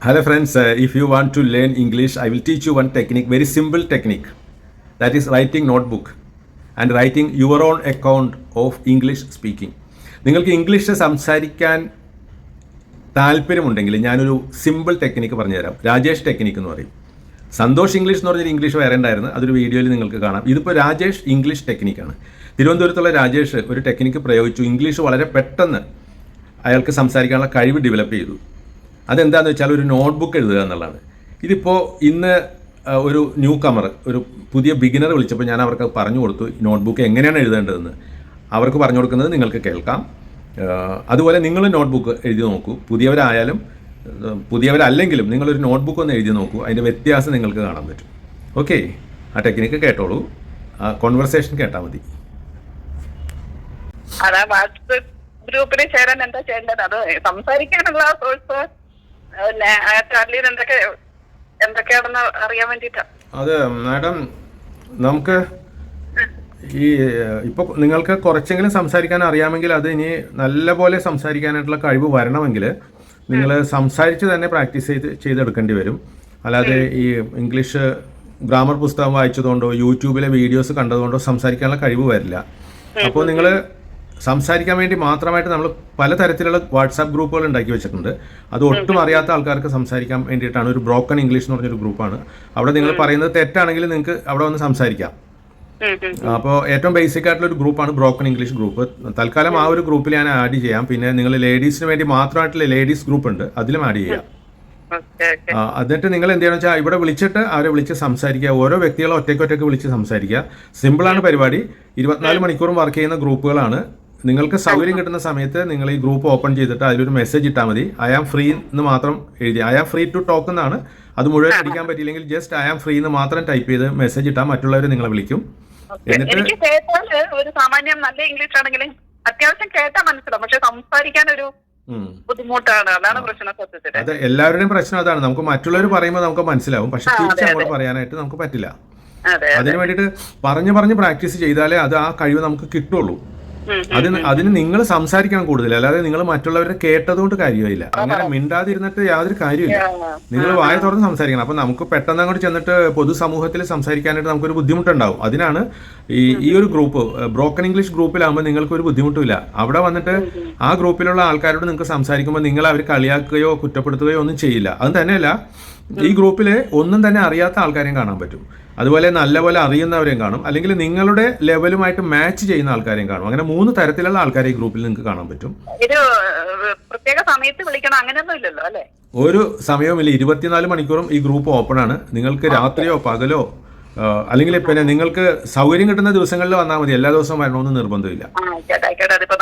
Hello friends, uh, if you want to learn English, I will teach you one technique, very simple technique. That is writing notebook and writing your own account of English speaking. നിങ്ങൾക്ക് English സംസാരിക്കാൻ താല്പര്യമുണ്ടെങ്കിൽ ഞാനൊരു simple technique പറഞ്ഞുതരാം. Rajesh technique എന്ന് പറയും. Santhosh English എന്ന് പറഞ്ഞൊരു English വേറെ ഉണ്ടായിരുന്നു. അതൊരു വീഡിയോയിൽ നിങ്ങൾക്ക് കാണാം. ഇതിപ്പോൾ രാജേഷ് ഇംഗ്ലീഷ് ടെക്നിക്കാണ് തിരുവനന്തപുരത്തുള്ള രാജേഷ് ഒരു ടെക്നിക്ക് പ്രയോഗിച്ചു. ഇംഗ്ലീഷ് വളരെ പെട്ടെന്ന് അയാൾക്ക് സംസാരിക്കാനുള്ള കഴിവ് ഡെവലപ്പ് ചെയ്തു. അതെന്താണെന്ന് വെച്ചാൽ ഒരു നോട്ട്ബുക്ക് എഴുതുക എന്നുള്ളതാണ്. ഇതിപ്പോൾ ഇന്ന് ഒരു ന്യൂ കമർ ഒരു പുതിയ ബിഗിനർ വിളിച്ചപ്പോൾ ഞാൻ അവർക്ക് പറഞ്ഞു കൊടുത്തു നോട്ട്ബുക്ക് എങ്ങനെയാണ് എഴുതേണ്ടതെന്ന്. അവർക്ക് പറഞ്ഞു കൊടുക്കുന്നത് നിങ്ങൾക്ക് കേൾക്കാം. അതുപോലെ നിങ്ങൾ നോട്ട്ബുക്ക് എഴുതി നോക്കൂ. പുതിയവരായാലും പുതിയവരല്ലെങ്കിലും നിങ്ങളൊരു നോട്ട്ബുക്ക് ഒന്ന് എഴുതി നോക്കൂ. അതിന്റെ വ്യത്യാസം നിങ്ങൾക്ക് കാണാൻ പറ്റും. ഓക്കെ? ആ ടെക്നിക്ക് കേട്ടോളൂ. ആ കോൺവെർസേഷൻ കേട്ടാൽ മതി. അതാ വാട്സപ്പ് ഗ്രൂപ്പിൽ ചേരാൻ എന്താ ചെയ്യേണ്ടത്? അത് സംസാരിക്കാനുള്ള സോഴ്സ് പിന്നെ ചാർലിയിൽ എന്തൊക്കെ എന്തൊക്കെയാണെന്ന് അറിയാൻ വേണ്ടിട്ടാ അതെ മാഡം നമുക്ക് ഈ ഇപ്പൊ നിങ്ങൾക്ക് കുറച്ചെങ്കിലും സംസാരിക്കാൻ അറിയാമെങ്കിൽ അത് ഇനി നല്ല പോലെ സംസാരിക്കാനായിട്ടുള്ള കഴിവ് വരണമെങ്കിൽ നിങ്ങൾ സംസാരിച്ച് തന്നെ പ്രാക്ടീസ് ചെയ്ത് ചെയ്തെടുക്കേണ്ടി വരും. അല്ലാതെ ഈ ഇംഗ്ലീഷ് ഗ്രാമർ പുസ്തകം വായിച്ചതുകൊണ്ടോ യൂട്യൂബിലെ വീഡിയോസ് കണ്ടതുകൊണ്ടോ സംസാരിക്കാനുള്ള കഴിവ് വരില്ല. അപ്പോൾ നിങ്ങൾ സംസാരിക്കാൻ വേണ്ടി മാത്രമായിട്ട് നമ്മൾ പലതരത്തിലുള്ള വാട്സാപ്പ് ഗ്രൂപ്പുകൾ ഉണ്ടാക്കി വെച്ചിട്ടുണ്ട്. അത് ഒട്ടും അറിയാത്ത ആൾക്കാർക്ക് സംസാരിക്കാൻ വേണ്ടിയിട്ടാണ് ഒരു ബ്രോക്കൺ ഇംഗ്ലീഷ് എന്ന് പറഞ്ഞൊരു ഗ്രൂപ്പാണ്. അവിടെ നിങ്ങൾ പറയുന്നത് തെറ്റാണെങ്കിൽ നിങ്ങൾക്ക് അവിടെ വന്ന് സംസാരിക്കാം. അപ്പോൾ ഏറ്റവും ബേസിക് ആയിട്ടുള്ള ഒരു ഗ്രൂപ്പാണ് ബ്രോക്കൺ ഇംഗ്ലീഷ് ഗ്രൂപ്പ്. തൽക്കാലം ആ ഒരു ഗ്രൂപ്പിൽ ഞാൻ ആഡ് ചെയ്യാം. പിന്നെ നിങ്ങൾ ലേഡീസിന് വേണ്ടി മാത്രമായിട്ടുള്ള ലേഡീസ് ഗ്രൂപ്പ് ഉണ്ട്. അതിലും ആഡ് ചെയ്യാം. എന്നിട്ട് നിങ്ങൾ എന്ത് ചെയ്യണം വെച്ചാൽ ഇവിടെ വിളിച്ചിട്ട് അവരെ വിളിച്ച് സംസാരിക്കുക. ഓരോ വ്യക്തികളെ ഒറ്റയ്ക്ക് ഒറ്റയ്ക്ക് വിളിച്ച് സംസാരിക്കുക. സിമ്പിളാണ് പരിപാടി. ഇരുപത്തിനാല് മണിക്കൂറും വർക്ക് ചെയ്യുന്ന ഗ്രൂപ്പുകളാണ്. നിങ്ങൾക്ക് സൗകര്യം കിട്ടുന്ന സമയത്ത് നിങ്ങൾ ഈ ഗ്രൂപ്പ് ഓപ്പൺ ചെയ്തിട്ട് അതിലൊരു മെസ്സേജ് ഇട്ടാൽ മതി. ഐ ആം ഫ്രീ എന്ന് മാത്രം എഴുതി. I am free to talk എന്നാണ്. അത് മുഴുവൻ അടിക്കാൻ പറ്റിയില്ലെങ്കിൽ ജസ്റ്റ് ഐ ആം ഫ്രീ എന്ന് മാത്രം ടൈപ്പ് ചെയ്ത് മെസ്സേജ് ഇട്ടാൽ മറ്റുള്ളവർ നിങ്ങളെ വിളിക്കും. എന്നിട്ട് ഒരു സാമാന്യം നല്ല ഇംഗ്ലീഷ് ആണെങ്കിലും അത്യാവശ്യം കേട്ടാ മനസ്സിലാവും. പക്ഷെ സംസാരിക്കാൻ ഒരു ബുദ്ധിമുട്ടാണ്. അതാണ് പ്രശ്നം അത് എല്ലാവരുടെയും പ്രശ്നം അതാണ്. നമുക്ക് മറ്റുള്ളവർ പറയുമ്പോൾ നമുക്ക് മനസ്സിലാവും. പക്ഷെ തിരിച്ച് അങ്ങോട്ട് പറയാനായിട്ട് നമുക്ക് പറ്റില്ല. അതെ അതിന് വേണ്ടിയിട്ട് പറഞ്ഞു പറഞ്ഞ് പ്രാക്ടീസ് ചെയ്താലേ അത് ആ കഴിവ് നമുക്ക് കിട്ടുള്ളൂ. അതിന് അതിന് നിങ്ങൾ സംസാരിക്കണം കൂടുതൽ. അല്ലാതെ നിങ്ങൾ മറ്റുള്ളവരെ കേട്ടതുകൊണ്ട് കാര്യമില്ല അങ്ങനെ മിണ്ടാതിരുന്നിട്ട് യാതൊരു കാര്യമില്ല നിങ്ങൾ വായ തുറന്ന് സംസാരിക്കണം. അപ്പൊ നമുക്ക് പെട്ടെന്ന് അങ്ങോട്ട് ചെന്നിട്ട് പൊതുസമൂഹത്തിൽ സംസാരിക്കാനായിട്ട് നമുക്കൊരു ബുദ്ധിമുട്ടുണ്ടാവും. അതിനാണ് ഈ ഈ ഒരു ഗ്രൂപ്പ് ബ്രോക്കൺ ഇംഗ്ലീഷ് ഗ്രൂപ്പിലാകുമ്പോൾ നിങ്ങൾക്ക് ഒരു ബുദ്ധിമുട്ടില്ല അവിടെ വന്നിട്ട് ആ ഗ്രൂപ്പിലുള്ള ആൾക്കാരോട് നിങ്ങൾക്ക് സംസാരിക്കുമ്പോൾ നിങ്ങൾ അവർ കളിയാക്കുകയോ കുറ്റപ്പെടുത്തുകയോ ഒന്നും ചെയ്യില്ല. അത് തന്നെയല്ല ഈ ഗ്രൂപ്പിലെ ഒന്നും തന്നെ അറിയാത്ത ആൾക്കാരെയും കാണാൻ പറ്റും. അതുപോലെ നല്ലപോലെ അറിയുന്നവരെയും കാണും. അല്ലെങ്കിൽ നിങ്ങളുടെ ലെവലുമായിട്ട് മാച്ച് ചെയ്യുന്ന ആൾക്കാരെയും കാണും. അങ്ങനെ മൂന്ന് തരത്തിലുള്ള ആൾക്കാരെ ഈ ഗ്രൂപ്പിൽ നിങ്ങൾക്ക് കാണാൻ പറ്റും. ഒരു പ്രത്യേക സമയത്ത് വിളിക്കണം. അങ്ങനെയൊന്നും ഇല്ലല്ലോ അല്ലേ? ഒരു സമയവുമില്ല. ഇരുപത്തിനാല് മണിക്കൂറും ഈ ഗ്രൂപ്പ് ഓപ്പൺ ആണ് നിങ്ങൾക്ക് രാത്രിയോ പകലോ അല്ലെങ്കിൽ പിന്നെ നിങ്ങൾക്ക് സൗകര്യം കിട്ടുന്ന ദിവസങ്ങളിൽ വന്നാൽ മതി. എല്ലാ ദിവസവും വരണമെന്ന് നിർബന്ധമില്ല.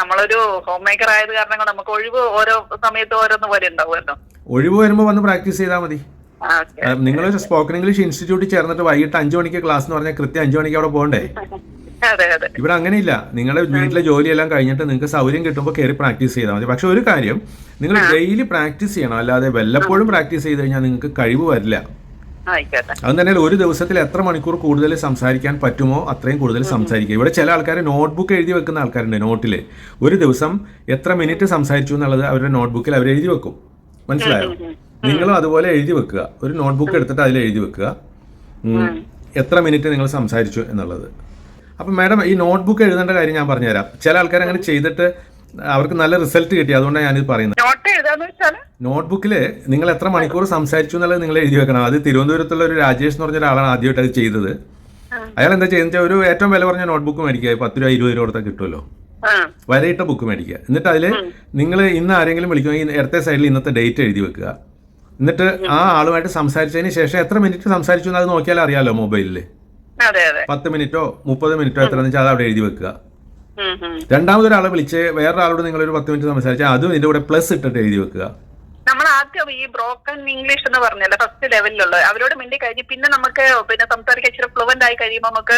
നമ്മളൊരു ഹോം മേക്കർ ആയത് കാരണം നമുക്ക് ഒഴിവ് ഓരോ സമയത്ത് ഓരോന്ന് പോലെ ഉണ്ടാവുമല്ലോ. ഒഴിവ് വരുമ്പോൾ വന്ന് പ്രാക്ടീസ് ചെയ്താൽ മതി. നിങ്ങൾ സ്പോക്കൺ ഇംഗ്ലീഷ് ഇൻസ്റ്റിറ്റ്യൂട്ടിൽ ചേർന്നിട്ട് വൈകിട്ട് അഞ്ചു മണിക്ക് ക്ലാസ് എന്ന് പറഞ്ഞാൽ കൃത്യം അഞ്ചു മണിക്ക് അവിടെ പോകണ്ടേ? ഇവിടെ അങ്ങനെയില്ല. നിങ്ങളെ വീട്ടിലെ ജോലിയെല്ലാം കഴിഞ്ഞിട്ട് നിങ്ങൾക്ക് സൗകര്യം കിട്ടുമ്പോൾ കയറി പ്രാക്ടീസ് ചെയ്താൽ മതി. പക്ഷെ ഒരു കാര്യം നിങ്ങൾ ഡെയിലി പ്രാക്ടീസ് ചെയ്യണം. അല്ലാതെ വല്ലപ്പോഴും പ്രാക്ടീസ് ചെയ്ത് കഴിഞ്ഞാൽ നിങ്ങൾക്ക് കഴിവ് വരില്ല. അത് തന്നെ ഒരു ദിവസത്തിൽ എത്ര മണിക്കൂർ കൂടുതൽ സംസാരിക്കാൻ പറ്റുമോ അത്രയും കൂടുതൽ സംസാരിക്കുക. ഇവിടെ ചില ആൾക്കാർ നോട്ട്ബുക്ക് എഴുതി വെക്കുന്ന ആൾക്കാരുണ്ട് നോട്ടിൽ ഒരു ദിവസം എത്ര മിനിറ്റ് സംസാരിച്ചു എന്നുള്ളത് അവരുടെ നോട്ട്ബുക്കിൽ അവർ എഴുതി വെക്കും. മനസ്സിലായോ? നിങ്ങളും അതുപോലെ എഴുതി വെക്കുക. ഒരു നോട്ട്ബുക്ക് എടുത്തിട്ട് അതിൽ എഴുതി വെക്കുക. എത്ര മിനിറ്റ് നിങ്ങൾ സംസാരിച്ചു എന്നുള്ളത്. അപ്പം മാഡം ഈ നോട്ട്ബുക്ക് എഴുതേണ്ട കാര്യം ഞാൻ പറഞ്ഞുതരാം. ചില ആൾക്കാർ അങ്ങനെ ചെയ്തിട്ട് അവർക്ക് നല്ല റിസൾട്ട് കിട്ടി. അതുകൊണ്ടാണ് ഞാനിത് പറയുന്നത്. നോട്ട്ബുക്കിൽ നിങ്ങൾ എത്ര മണിക്കൂർ സംസാരിച്ചു എന്നുള്ളത് നിങ്ങൾ എഴുതി വെക്കണം. അത് തിരുവനന്തപുരത്തുള്ള ഒരു രാജേഷ് എന്ന് പറഞ്ഞ ഒരാളാണ് ആദ്യമായിട്ട് അത് ചെയ്തത്. അയാൾ എന്താ ചെയ്യുന്നത് ഒരു ഏറ്റവും വില കുറഞ്ഞ നോട്ട്ബുക്ക് മേടിക്കുക. പത്ത് രൂപ ഇരുപത് രൂപ കൊടുത്താൽ കിട്ടുമല്ലോ. വിലയിട്ട വരയിട്ട ബുക്ക് മേടിക്കുക. എന്നിട്ട് അതിൽ നിങ്ങൾ ഇന്ന് ആരെങ്കിലും വിളിക്കുമെങ്കിൽ ഇടത്തെ സൈഡിൽ ഇന്നത്തെ ഡേറ്റ് എഴുതി വെക്കുക. എന്നിട്ട് ആ ആളുമായിട്ട് സംസാരിച്ചതിന് ശേഷം എത്ര മിനിറ്റ് സംസാരിച്ചു എന്ന് അത് നോക്കിയാൽ അറിയാലോ മൊബൈലിൽ പത്ത് മിനിറ്റോ മുപ്പത് മിനിറ്റോ എത്ര വെച്ചാൽ അത് അവിടെ എഴുതി വെക്കുക. രണ്ടാമതൊരാളെ വിളിച്ച് വേറൊരാളോട് നിങ്ങൾ ഒരു പത്ത് മിനിറ്റ് സംസാരിച്ചാൽ അതും ഇതിന്റെ കൂടെ പ്ലസ് ഇട്ടിട്ട് എഴുതി വെക്കുക. നമ്മൾ ആദ്യം ഈ ബ്രോക്കൺ ഇംഗ്ലീഷ് എന്ന് പറഞ്ഞല്ലോ ഫസ്റ്റ് ലെവലിലുള്ള അവരോട് മിണ്ടി കഴിഞ്ഞ് പിന്നെ നമുക്ക് പിന്നെ സംസാരിക്കാൻ ഇച്ചിരി ഫ്ലുവന്റ് ആയി കഴിയുമ്പോൾ നമുക്ക്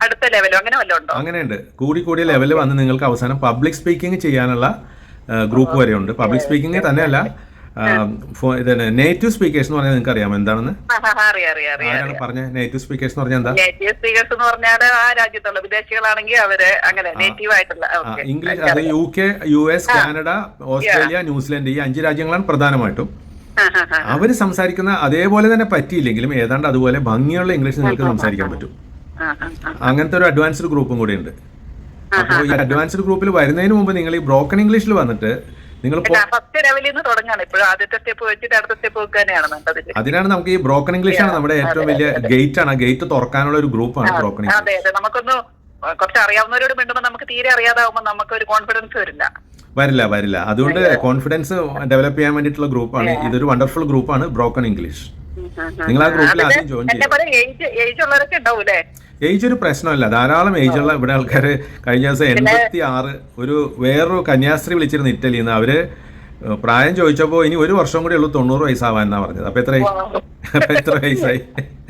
അടുത്ത ലെവലോ അങ്ങനെ വല്ലതും ഉണ്ടോ? അങ്ങനെയുണ്ട്. കൂടി കൂടിയ ലെവലിൽ വന്ന് നിങ്ങൾക്ക് അവസാനം പബ്ലിക് സ്പീക്കിംഗ് ചെയ്യാനുള്ള ഗ്രൂപ്പ് വരെയുണ്ട് പബ്ലിക് സ്പീക്കിംഗ് തന്നെയല്ല ഇതന്നെ നേറ്റീവ് സ്പീക്കേഴ്സ് എന്ന് പറഞ്ഞാൽ നിങ്ങൾക്ക് അറിയാമോ? എന്താണെന്ന്? ആരാണ് പറഞ്ഞ നേറ്റീവ് സ്പീക്കേഴ്സ് എന്ന് പറഞ്ഞാൽ എന്താ? നേറ്റീവ് സ്പീക്കേഴ്സ് എന്ന് പറഞ്ഞാൽ ആ രാജ്യത്തുള്ള വിദേശികളാണെങ്കിൽ അവർ അങ്ങനെ നേറ്റീവ് ആയിട്ടുള്ള ഇംഗ്ലീഷ് അത് U K U S Canada Australia New Zealand ഈ അഞ്ച് രാജ്യങ്ങളാണ് പ്രധാനമായിട്ടും. അവർ സംസാരിക്കുന്ന അതേപോലെ തന്നെ പറ്റിയില്ലെങ്കിലും ഏതാണ്ട് അതുപോലെ ഭംഗിയുള്ള ഇംഗ്ലീഷ് നിങ്ങൾക്ക് സംസാരിക്കാൻ പറ്റും. അങ്ങനത്തെ ഒരു അഡ്വാൻസ്ഡ് ഗ്രൂപ്പും കൂടെ ഉണ്ട് അപ്പോൾ ഈ അഡ്വാൻസ്ഡ് ഗ്രൂപ്പിൽ വരുന്നതിന് മുമ്പ് നിങ്ങൾ ഈ ബ്രോക്കൺ ഇംഗ്ലീഷിൽ വന്നിട്ട് നിങ്ങൾ ഫസ്റ്റ് ലെവലിൽ നിന്ന് തുടങ്ങാണ്. ഇപ്പോഴും ആദ്യത്തെ സ്റ്റെപ്പ് വെച്ചിട്ട് അടുത്ത സ്റ്റെപ്പ് വെക്കാനാണ് നല്ലത് അതിനാണ് നമുക്ക് ഈ ബ്രോക്കൺ ഇംഗ്ലീഷ് ആണ് നമ്മുടെ ഏറ്റവും വലിയ ഗേറ്റ് ആണ്. ഗേറ്റ് തുറക്കാനുള്ള ഒരു ഗ്രൂപ്പാണ് ബ്രോക്കൺ ഇംഗ്ലീഷ് അതെ അതെ. നമുക്കൊന്ന് കുറച്ച് അറിയാവുന്നവരോട് മിണ്ടുമ്പോൾ നമുക്ക് തീരെ അറിയാതാവുമ്പോൾ നമുക്ക് ഒരു കോൺഫിഡൻസ് വരില്ല. വരില്ല വരില്ല. അതുകൊണ്ട് കോൺഫിഡൻസ് ഡെവലപ്പ് ചെയ്യാൻ വേണ്ടിയിട്ടുള്ള ഗ്രൂപ്പാണ് ഇതൊരു വണ്ടർഫുൾ ഗ്രൂപ്പാണ് ബ്രോക്കൺ ഇംഗ്ലീഷ് നിങ്ങൾ ആ ഗ്രൂപ്പിൽ ആദ്യം ജോയിൻ ചെയ്യും ഏജ് ഒരു പ്രശ്നമല്ല. ധാരാളം ഏജുള്ള ഉള്ള ഇവിടെ ആൾക്കാർ കഴിഞ്ഞ ദിവസം എൺപത്തി ആറ് ഒരു വേറൊരു കന്യാസ്ത്രീ വിളിച്ചിരുന്നു ഇറ്റലിയിൽ നിന്ന് അവർ പ്രായം ചോദിച്ചപ്പോൾ ഇനി ഒരു വർഷം കൂടി ഉള്ളൂ തൊണ്ണൂറ് വയസ്സാവാൻ എന്നാ പറഞ്ഞത്. അപ്പൊ എത്ര അപ്പൊ എത്ര വയസ്സായി?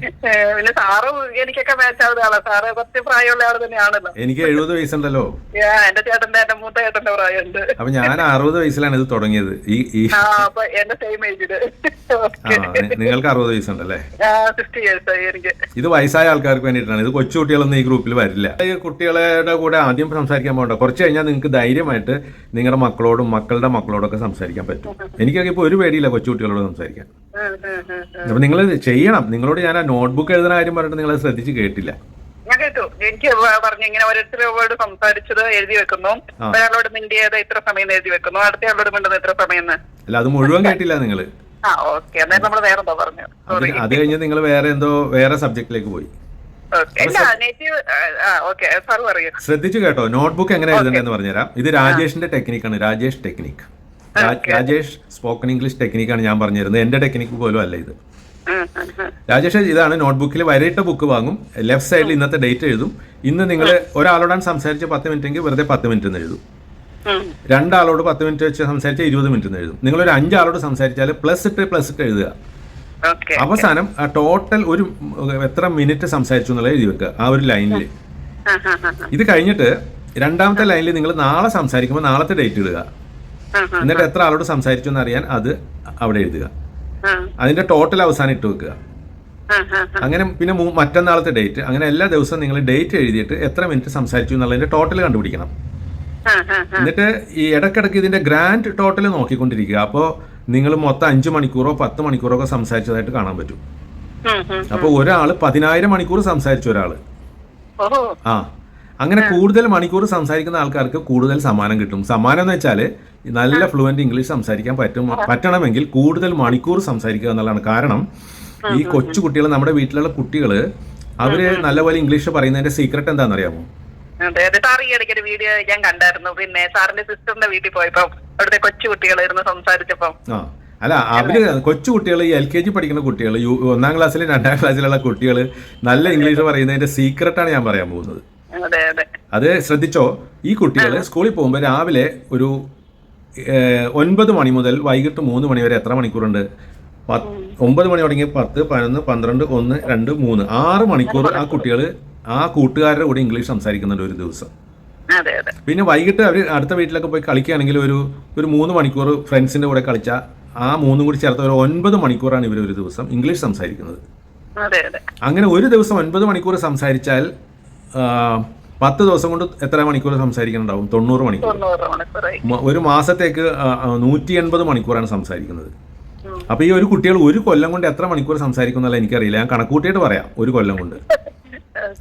പിന്നെ സാറ് എനിക്കൊക്കെ മാച്ച് ആവുന്ന ആളാ സാറ് കുറച്ച് പ്രായമുള്ള ആൾ തന്നെയാണല്ലോ. എനിക്ക് എഴുപത് വയസ്സുണ്ടല്ലോ. എന്റെ ചേട്ടന്റെ എന്റെ മൂത്ത ചേട്ടന്റെ പ്രായമുണ്ട്. അപ്പൊ ഞാൻ അറുപത് വയസ്സിലാണ് ഇത് തുടങ്ങിയത്. ഈ ഈ അപ്പൊ എന്റെ സെയിം ഏജിൽ നിങ്ങൾക്ക് അറുപത് വയസ്സുണ്ടല്ലേ? സിക്സ്റ്റി ഇയേഴ്സ് ആയി എനിക്ക്. ഇത് വയസ്സായ ആൾക്കാർക്ക് വേണ്ടിയിട്ടാണ്. ഇത് കൊച്ചു കുട്ടികളൊന്നും ഈ ഗ്രൂപ്പിൽ വരില്ല. ഈ കുട്ടികളുടെ കൂടെ ആദ്യം സംസാരിക്കാൻ പോകണ്ട. കുറച്ച് കഴിഞ്ഞാൽ നിങ്ങൾക്ക് ധൈര്യമായിട്ട് നിങ്ങളുടെ മക്കളോടും മക്കളുടെ മക്കളോടൊക്കെ സംസാരിക്കാൻ പറ്റും. എനിക്കൊക്കെ ഇപ്പോൾ ഒരു പേടിയില്ല കൊച്ചു കുട്ടികളോട് സംസാരിക്കാൻ. അപ്പൊ നിങ്ങൾ ചെയ്യണം. നിങ്ങളോട് ഞാൻ ആ നോട്ട്ബുക്ക് എഴുതുന്ന കാര്യം പറഞ്ഞിട്ട് നിങ്ങൾ ശ്രദ്ധിച്ച് കേട്ടില്ല. ഞാൻ കേട്ടു. എനിക്ക് പറഞ്ഞു ഇങ്ങനെ ഓരോരുത്തരോട് സംസാരിച്ചത് എഴുതി വെക്കുന്നു. ഒരാളോട് മിണ്ടിയത് ഇത്ര സമയം എഴുതി വെക്കുന്നു. അടുത്ത ആളോട് മിണ്ടത് ഇത്ര സമയം അല്ല അത് മുഴുവൻ കേട്ടില്ല സോറി അത് കഴിഞ്ഞ് നിങ്ങൾ വേറെ എന്തോ വേറെ സബ്ജക്റ്റിലേക്ക് പോയി. ശ്രദ്ധിച്ചു കേട്ടോ. നോട്ട്ബുക്ക് എങ്ങനെ എഴുതണ്ടെന്ന് പറഞ്ഞുതരാം. ഇത് രാജേഷിന്റെ ടെക്നിക്കാണ്. Rajesh technique Rajesh spoken English ടെക്നിക്കാണ് ഞാൻ പറഞ്ഞിരുന്നത്. എന്റെ ടെക്നിക്ക് പോലും അല്ല ഇത്. രാജേഷ് ഇതാണ് നോട്ട്ബുക്കിൽ വരയിട്ട ബുക്ക് വാങ്ങും. ലെഫ്റ്റ് സൈഡിൽ ഇന്നത്തെ ഡേറ്റ് എഴുതും. ഇന്ന് നിങ്ങൾ ഒരാളോടാണ് സംസാരിച്ച് പത്ത് മിനിറ്റ് എങ്കിൽ വെറുതെ പത്ത് മിനിറ്റ് എന്ന് എഴുതും. രണ്ടാളോട് പത്ത് മിനിറ്റ് വെച്ച് സംസാരിച്ചാൽ ഇരുപത് മിനിറ്റ് എന്ന് എഴുതും. ഒരു അഞ്ചാളോട് സംസാരിച്ചാൽ പ്ലസ് ഇട്ട് പ്ലസ് ഇട്ട് എഴുതുക. അവസാനം ആ ടോട്ടൽ ഒരു എത്ര മിനിറ്റ് സംസാരിച്ചു എന്നുള്ളത് എഴുതി വെക്കുക. ആ ഒരു ലൈനിൽ. ഇത് കഴിഞ്ഞിട്ട് രണ്ടാമത്തെ ലൈനിൽ നിങ്ങൾ നാളെ സംസാരിക്കുമ്പോൾ നാളത്തെ ഡേറ്റ് ഇടുക. എന്നിട്ട് എത്ര ആളോട് സംസാരിച്ചു എന്നറിയാൻ അത് അവിടെ എഴുതുക. അതിന്റെ ടോട്ടൽ അവസാനം ഇട്ട് വെക്കുക. അങ്ങനെ പിന്നെ മറ്റന്നാളത്തെ ഡേറ്റ് അങ്ങനെ എല്ലാ ദിവസവും നിങ്ങൾ ഡേറ്റ് എഴുതിയിട്ട് എത്ര മിനിറ്റ് സംസാരിച്ചു എന്നുള്ളതിന്റെ ടോട്ടൽ കണ്ടുപിടിക്കണം. എന്നിട്ട് ഈ ഇടക്കിടക്ക് ഇതിന്റെ ഗ്രാൻഡ് ടോട്ടൽ നോക്കിക്കൊണ്ടിരിക്കുക. അപ്പോൾ നിങ്ങൾ മൊത്തം അഞ്ച് മണിക്കൂറോ പത്ത് മണിക്കൂറോ ഒക്കെ സംസാരിച്ചതായിട്ട് കാണാൻ പറ്റും. അപ്പോൾ ഒരാൾ പതിനായിരം മണിക്കൂർ സംസാരിച്ച ഒരാൾ ആ. അങ്ങനെ കൂടുതൽ മണിക്കൂർ സംസാരിക്കുന്ന ആൾക്കാർക്ക് കൂടുതൽ സമ്മാനം കിട്ടും. സമ്മാനം എന്ന് വെച്ചാൽ നല്ല ഫ്ലുവന്റ് ഇംഗ്ലീഷ് സംസാരിക്കാൻ പറ്റും പറ്റണമെങ്കിൽ കൂടുതൽ മണിക്കൂർ സംസാരിക്കുക എന്നുള്ളതാണ്. കാരണം ഈ കൊച്ചു കുട്ടികൾ നമ്മുടെ വീട്ടിലുള്ള കുട്ടികൾ അവർ നല്ലപോലെ ഇംഗ്ലീഷ് പറയുന്നതിന്റെ സീക്രട്ട് എന്താണെന്നറിയാമോ? അതെ അതെ. സാർ ഈ ഇടയ്ക്ക് ഒരു വീഡിയോ ഞാൻ കണ്ടായിരുന്നു. പിന്നെ സാറിന്റെ സിസ്റ്ററിന്റെ വീട്ടിൽ പോയപ്പോ അവിടുത്തെ കൊച്ചു സംസാരിച്ചപ്പോ. അല്ല അവർ കൊച്ചു കുട്ടികൾ ഈ എൽ കെ ജി പഠിക്കുന്ന കുട്ടികൾ ഒന്നാം ക്ലാസ്സിലെ രണ്ടാം ക്ലാസ്സിലുള്ള കുട്ടികൾ നല്ല ഇംഗ്ലീഷ് പറയുന്നതിന്റെ സീക്രട്ടാണ് ഞാൻ പറയാൻ പോകുന്നത്. അതെ ശ്രദ്ധിച്ചോ? ഈ കുട്ടികൾ സ്കൂളിൽ പോകുമ്പോൾ രാവിലെ ഒരു ഒൻപത് മണി മുതൽ വൈകിട്ട് മൂന്ന് മണി വരെ എത്ര മണിക്കൂറുണ്ട്? ഒമ്പത് മണി തുടങ്ങി പത്ത് പതിനൊന്ന് പന്ത്രണ്ട് ഒന്ന് രണ്ട് മൂന്ന്. ആറ് മണിക്കൂർ ആ കുട്ടികൾ ആ കൂട്ടുകാരുടെ കൂടെ ഇംഗ്ലീഷ് സംസാരിക്കുന്നുണ്ട് ഒരു ദിവസം. പിന്നെ വൈകിട്ട് അവർ അടുത്ത വീട്ടിലൊക്കെ പോയി കളിക്കുകയാണെങ്കിൽ ഒരു ഒരു മൂന്ന് മണിക്കൂർ ഫ്രണ്ട്സിന്റെ കൂടെ കളിച്ച ആ മൂന്നും കൂടി ചേർത്ത് ഒരു ഒൻപത് മണിക്കൂറാണ് ഇവർ ഒരു ദിവസം ഇംഗ്ലീഷ് സംസാരിക്കുന്നത്. അങ്ങനെ ഒരു ദിവസം ഒൻപത് മണിക്കൂർ സംസാരിച്ചാൽ പത്ത് ദിവസം കൊണ്ട് എത്ര മണിക്കൂർ സംസാരിക്കുന്നുണ്ടാവും? തൊണ്ണൂറ് മണിക്കൂർ. ഒരു മാസത്തേക്ക് നൂറ്റി എൺപത് മണിക്കൂറാണ് സംസാരിക്കുന്നത്. അപ്പൊ ഈ ഒരു കുട്ടികൾ ഒരു കൊല്ലം കൊണ്ട് എത്ര മണിക്കൂർ സംസാരിക്കുന്നല്ല എനിക്കറിയില്ല. ഞാൻ കണക്കൂട്ടിയിട്ട് പറയാം ഒരു കൊല്ലം കൊണ്ട്.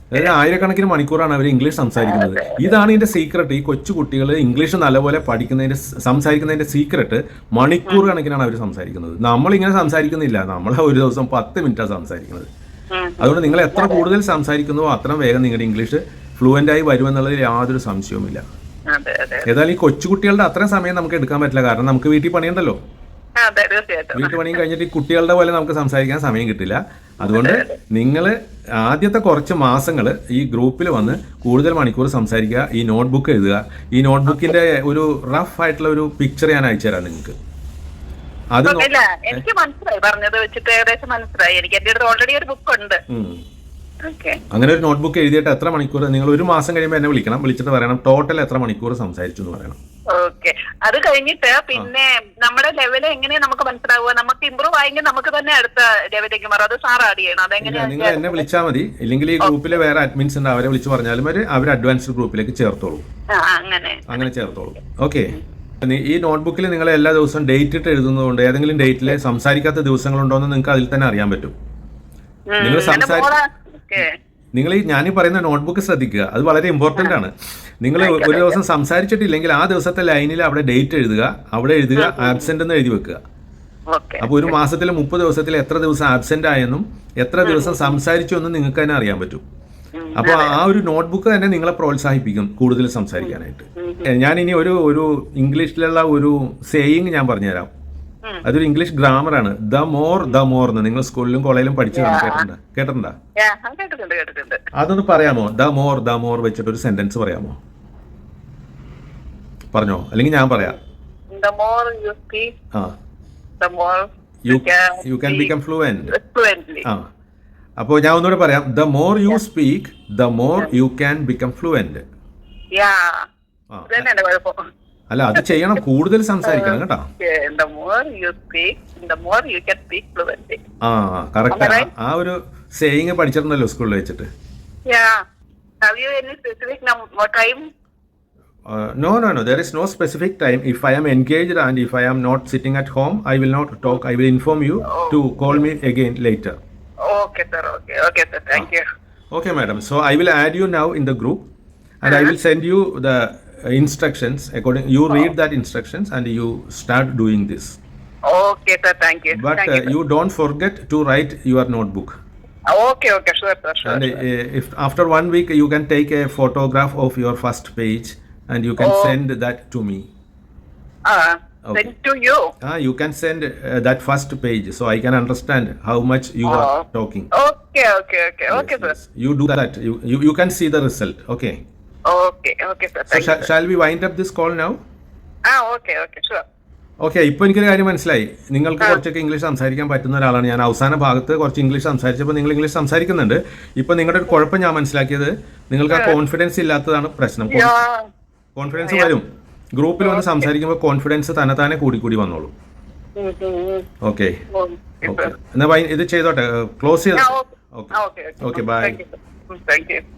അതായത് ആയിരക്കണക്കിന് മണിക്കൂറാണ് അവർ ഇംഗ്ലീഷ് സംസാരിക്കുന്നത്. ഇതാണ് ഇതിന്റെ സീക്രട്ട് ഈ കൊച്ചു കുട്ടികൾ ഇംഗ്ലീഷ് നല്ലപോലെ പഠിക്കുന്നതിന്റെ സംസാരിക്കുന്നതിന്റെ സീക്രട്ട് മണിക്കൂർ കണക്കിനാണ് അവർ സംസാരിക്കുന്നത്. നമ്മൾ ഇങ്ങനെ സംസാരിക്കുന്നില്ല. നമ്മൾ ഒരു ദിവസം പത്ത് മിനിറ്റാണ് സംസാരിക്കുന്നത്. അതുകൊണ്ട് നിങ്ങൾ എത്ര കൂടുതൽ സംസാരിക്കുന്നുവോ അത്രയും വേഗം നിങ്ങളുടെ ഇംഗ്ലീഷ് ഫ്ലുവന്റ് ആയി വരുമെന്നുള്ളതിൽ യാതൊരു സംശയവുമില്ല. ഏതായാലും ഈ കൊച്ചുകുട്ടികളുടെ അത്രയും സമയം നമുക്ക് എടുക്കാൻ പറ്റില്ല. കാരണം നമുക്ക് വീട്ടിൽ പണിയുണ്ടല്ലോ. വീട്ടു പണിയും കഴിഞ്ഞിട്ട് ഈ കുട്ടികളുടെ പോലെ നമുക്ക് സംസാരിക്കാൻ സമയം കിട്ടില്ല. അതുകൊണ്ട് നിങ്ങൾ ആദ്യത്തെ കുറച്ച് മാസങ്ങൾ ഈ ഗ്രൂപ്പിൽ വന്ന് കൂടുതൽ മണിക്കൂർ സംസാരിക്കുക ഈ നോട്ട്ബുക്ക് എഴുതുക. ഈ നോട്ട്ബുക്കിന്റെ ഒരു റഫ് ആയിട്ടുള്ള ഒരു പിക്ചർ ഞാൻ അയച്ചു തരാം നിങ്ങൾക്ക്. അത് ഇല്ല എനിക്ക് മനസ്സിലായി. പറഞ്ഞത് വെച്ചിട്ട് ഏകദേശം മനസ്സിലായി. എനിക്ക് എന്റെ അടുത്ത് ഓൾറെഡി ഒരു ബുക്ക് ഉണ്ട്. അങ്ങനെ ഒരു നോട്ട്ബുക്ക് എഴുതിയിട്ട് എത്ര മണിക്കൂർ? നിങ്ങൾ ഒരു മാസം കഴിയുമ്പോൾ എന്നെ വിളിക്കണം. വിളിച്ചിട്ട് പറയണം ടോട്ടൽ എത്ര മണിക്കൂർ സംസാരിച്ചു എന്ന് പറയണം. ഓക്കെ അത് കഴിഞ്ഞിട്ട് പിന്നെ നമ്മുടെ ലെവൽ എങ്ങനെയാ നമുക്ക് മനസ്സിലാവുക? നമുക്ക് ഇമ്പ്രൂവ് ആയെങ്കിൽ നമുക്ക് തന്നെ അടുത്ത ലെവലേക്ക് മാറും. അത് സാർ ആഡ് ചെയ്യണം. നിങ്ങൾ എന്നെ വിളിച്ചാൽ മതി. ഇല്ലെങ്കിൽ ഈ ഗ്രൂപ്പിലെ വേറെ അഡ്മിൻസ് ഉണ്ട്. അവരെ വിളിച്ച് പറഞ്ഞാലും അവർ അഡ്വാൻസ്ഡ് ഗ്രൂപ്പിലേക്ക് ചേർത്തോളൂ. അങ്ങനെ. അങ്ങനെ ചേർത്തോളൂ. ഓക്കെ ഈ നോട്ട്ബുക്കിൽ നിങ്ങൾ എല്ലാ ദിവസവും ഡേറ്റ് ഇട്ട് എഴുതുന്നതുകൊണ്ട് ഏതെങ്കിലും ഡേറ്റിൽ സംസാരിക്കാത്ത ദിവസങ്ങളുണ്ടോ എന്ന് നിങ്ങൾക്ക് അതിൽ തന്നെ അറിയാൻ പറ്റും. നിങ്ങൾ സംസാരി- നിങ്ങൾ ഈ ഞാനീ പറയുന്ന നോട്ട്ബുക്ക് ശ്രദ്ധിക്കുക അത് വളരെ ഇമ്പോർട്ടന്റ് ആണ്. നിങ്ങൾ ഒരു ദിവസം സംസാരിച്ചിട്ടില്ലെങ്കിൽ ആ ദിവസത്തെ ലൈനിൽ അവിടെ ഡേറ്റ് എഴുതുക അവിടെ എഴുതുക ആബ്സെന്റ് എന്ന് എഴുതി വെക്കുക. അപ്പൊ അപ്പോൾ ഒരു മാസത്തിൽ മുപ്പത് ദിവസത്തിൽ എത്ര ദിവസം ആബ്സെന്റ് ആയെന്നും എത്ര ദിവസം സംസാരിച്ചു എന്നും നിങ്ങൾക്ക് തന്നെ അറിയാൻ പറ്റും. അപ്പോൾ ആ ഒരു നോട്ട്ബുക്ക് തന്നെ നിങ്ങളെ പ്രോത്സാഹിപ്പിക്കും കൂടുതൽ സംസാരിക്കാനായിട്ട്. ഞാൻ ഇനി ഒരു ഒരു ഇംഗ്ലീഷിലുള്ള ഒരു സേയിങ് ഞാൻ പറഞ്ഞുതരാം. അതൊരു ഇംഗ്ലീഷ് ഗ്രാമർ ആണ്. ദ മോർ ദ മോർ എന്ന്. നിങ്ങൾ സ്കൂളിലും കോളേജിലും പഠിച്ചു കേട്ടിട്ടുണ്ട്? കേട്ടിട്ടുണ്ടോ? അതൊന്ന് പറയാമോ? ദ മോർ ദ മോർ വെച്ചിട്ട് ഒരു സെന്റൻസ് പറയാമോ? പറഞ്ഞോ? അല്ലെങ്കിൽ ഞാൻ പറയാം. You can become fluent. ആ. അപ്പോൾ ഞാൻ ഒന്നുകൂടെ പറയാം. The more you speak the more you can become fluent അല്ല അത് ചെയ്യണം. കൂടുതൽ സംസാരിക്കണം കേട്ടോ. ആ കറക്റ്റ് ആ ഒരു സേയിങ് പഠിച്ചിട്ടുണ്ടല്ലോ സ്കൂളിൽ വെച്ചിട്ട്. Yeah. Have you any specific time? No no no there is no specific time if I am engaged and if I am not sitting at home I will not talk I will inform you to call me again later Okay, sir. Okay. Okay, sir. Thank you. Okay, madam. So I will add you now in the group, and I will send you the uh, instructions. According, you read that instructions and you start doing this. Okay, sir. Thank you. But Thank uh, you. sir. you don't forget to write your notebook. Okay, okay. Sure, sir. Sure. And sure. uh, if after one week you can take a photograph of your first page and you can Oh. send that to me. Uh, okay. Send to you. Ah, you can send uh, that first page so I can understand how much you Oh. are talking. Okay, okay, okay. Okay, Yes, sir. yes. You do that. You, you you can see the result. Okay. Okay, okay, sir. So Thank shall, you. sir. shall we wind up this call now? Ah, okay, okay. Sure. Okay ഇപ്പൊ എനിക്കൊരു കാര്യം മനസ്സിലായി നിങ്ങൾക്ക് കുറച്ചൊക്കെ English സംസാരിക്കാൻ പറ്റുന്ന ഒരാളാണ് ഞാൻ അവസാന ഭാഗത്ത് കുറച്ച് ഇംഗ്ലീഷ് സംസാരിച്ചപ്പോൾ നിങ്ങൾ ഇംഗ്ലീഷ് സംസാരിക്കുന്നുണ്ട് ഇപ്പൊ നിങ്ങളുടെ ഒരു കുഴപ്പം ഞാൻ മനസ്സിലാക്കിയത് നിങ്ങൾക്ക് ആ കോൺഫിഡൻസ് ഇല്ലാത്തതാണ് പ്രശ്നം Yeah. കോൺഫിഡൻസ് വരും ഗ്രൂപ്പിൽ വന്ന് സംസാരിക്കുമ്പോൾ കോൺഫിഡൻസ് തന്നെ താനെ കൂടി കൂടി വന്നോളൂ. ഓക്കെ ഓക്കെ എന്നാ ഇത് ചെയ്തോട്ടെ ക്ലോസ് ചെയ്ത്? Okay. Okay. Bye thank okay.